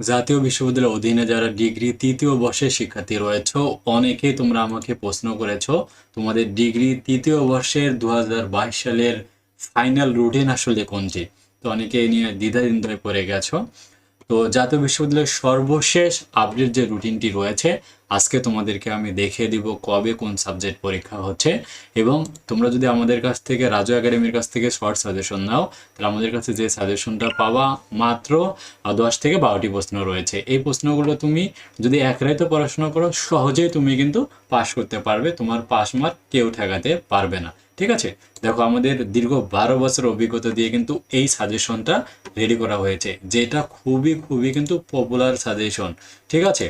জাতীয় বিশ্ববিদ্যালয়ের অধীনে যারা ডিগ্রি তৃতীয় বর্ষের শিক্ষার্থী রয়েছে অনেকে তোমরা আমাকে প্রশ্ন করেছ, তোমাদের ডিগ্রি তৃতীয় বর্ষের দু হাজার বাইশ সালের ফাইনাল রুটিন আসলে কোনটি? তো অনেকে এ নিয়ে দ্বিধাদ্বন্দ্বে পড়ে গেছো। তো জাতীয় বিশ্ববিদ্যালয়ের সর্বশেষ আপডেট যে রুটিনটি রয়েছে আজকে তোমাদেরকে আমি দেখিয়ে দিব কবে কোন সাবজেক্ট পরীক্ষা হচ্ছে। এবং তোমরা যদি আমাদের কাছ থেকে, রাজু একাডেমির কাছ থেকে শর্ট সাজেশন নাও, তাহলে আমাদের কাছে যে সাজেশনটা পাওয়া মাত্র দশ থেকে বারোটি প্রশ্ন রয়েছে। এই প্রশ্নগুলো তুমি যদি এক রাইতে পড়াশোনা করো, সহজেই তুমি কিন্তু পাশ করতে পারবে। তোমার পাস মার্ক কেউ ঠেকাতে পারবে না। ঠিক আছে? দেখো, আমাদের দীর্ঘ বারো বছর অভিজ্ঞতা দিয়ে কিন্তু এই সাজেশনটা রেডি করা হয়েছে, যেটা খুবই খুবই কিন্তু পপুলার সাজেশন ঠিক আছে?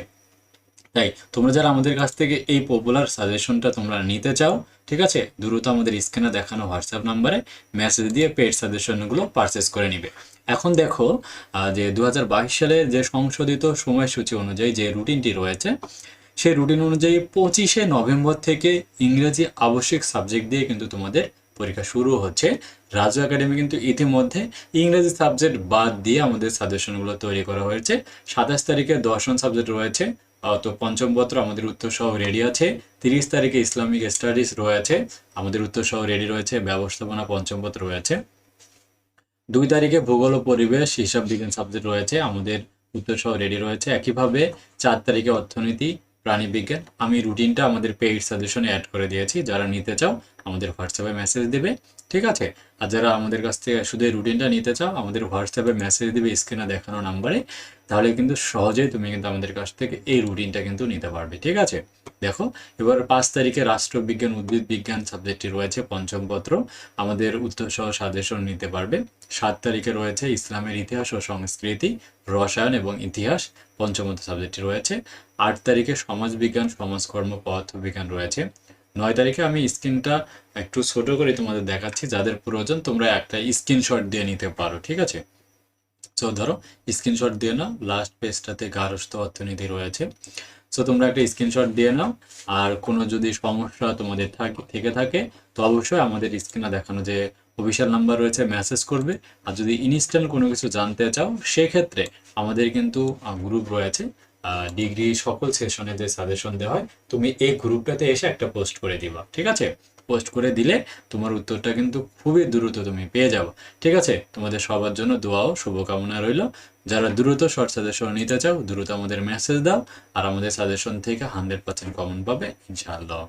তাই তোমরা যারা আমাদের কাছ থেকে এই পপুলার সাজেশনটা তোমরা নিতে চাও, ঠিক আছে? দ্রুত আমাদের স্ক্রিনে দেখানো হোয়াটসঅ্যাপ নাম্বারে মেসেজ দিয়ে পেড সাজেশনগুলো পারচেস করে নিবে। এখন দেখো যে দু সালের যে সংশোধিত সময়সূচি অনুযায়ী যে রুটিনটি রয়েছে, সেই রুটিন অনুযায়ী পঁচিশে নভেম্বর থেকে ইংরেজি আবশ্যিক সাবজেক্ট দিয়ে কিন্তু তোমাদের পরীক্ষা শুরু হচ্ছে। রাজু একাডেমি কিন্তু ইতিমধ্যে ইংরেজি সাবজেক্ট বাদ দিয়ে আমাদের সাজেশনগুলো তৈরি করা হয়েছে। সাতাশ তারিখে দর্শন সাবজেক্ট রয়েছে তো পঞ্চম পত্র আমাদের উত্তর সহ রেডি আছে। তিরিশ তারিখে ইসলামিক স্টাডিজ রয়েছে আমাদের উত্তর সহ রেডি রয়েছে, ব্যবস্থাপনা পঞ্চম পত্র রয়েছে দুই তারিখে ভূগোল ও পরিবেশ, হিসাব বিজ্ঞান সাবজেক্ট রয়েছে, আমাদের উত্তর সহ রেডি রয়েছে। একইভাবে চার তারিখে অর্থনীতি প্রাণীবিজ্ঞান আমি রুটিনটা আমাদের পেইড সাজেশনে অ্যাড করে দিয়েছি, যারা নিতে চাও আমাদের হোয়াটসঅ্যাপে মেসেজ দেবে, ঠিক আছে? আর যারা আমাদের কাছ থেকে শুধু রুটিনটা নিতে চাও, আমাদের হোয়াটসঅ্যাপে মেসেজ দেবে স্ক্রিনে দেখানো নাম্বারে তাহলে কিন্তু সহজেই তুমি কিন্তু আমাদের কাছ থেকে এই রুটিনটা কিন্তু নিতে পারবে, ঠিক আছে? দেখো, এবার পাঁচ তারিখে রাষ্ট্রবিজ্ঞান উদ্ভিদ বিজ্ঞান সাবজেক্টটি রয়েছে, পঞ্চম পত্র। আমাদের উত্তর সহ সাজেশন নিতে পারবে। সাত তারিখে রয়েছে ইসলামের ইতিহাস ও সংস্কৃতি, রসায়ন এবং ইতিহাস পঞ্চমত সাবজেক্টটি রয়েছে। আট তারিখে সমাজবিজ্ঞান সমাজকর্ম, পদার্থবিজ্ঞান রয়েছে। নয় তারিখে আমি স্ক্রিনটা একটু ছোট করে তোমাদের দেখাচ্ছি, যাদের প্রয়োজন তোমরা একটা স্ক্রিনশট দিয়ে নিতে পারো, ঠিক আছে? সো ধরো, স্ক্রিনশট দিয়ে নাও লাস্ট পেজটাতে গার্হস্থ অর্থনীতি রয়েছে। সো তোমরা একটা স্ক্রিনশট দিয়ে নাও, আর কোনো যদি সমস্যা তোমাদের থাকে, থেকে থাকে, তো অবশ্যই আমাদের স্ক্রিনে দেখানো যে অফিসিয়াল নাম্বার রয়েছে মেসেজ করবে। আর যদি ইনস্ট্যান্ট কোনো কিছু জানতে চাও, সেক্ষেত্রে আমাদের কিন্তু গ্রুপ রয়েছে। ডিগ্রি সকল সেশনে যে সাজেশন দেওয়া হয়, তুমি এই গ্রুপটাতে এসে একটা পোস্ট করে দিবা, ঠিক আছে? পোস্ট করে দিলে তোমার উত্তরটা কিন্তু খুবই দ্রুত তুমি পেয়ে যাব, ঠিক আছে? তোমাদের সবার জন্য দোয়াও, শুভকামনা রইল। যারা দ্রুত শর্ট সাজেশন নিতে চাও, দ্রুত আমাদের মেসেজ দাও, আর আমাদের সাজেশন থেকে হান্ড্রেড পার্সেন্ট কমন পাবে, ইনশাআল্লাহ।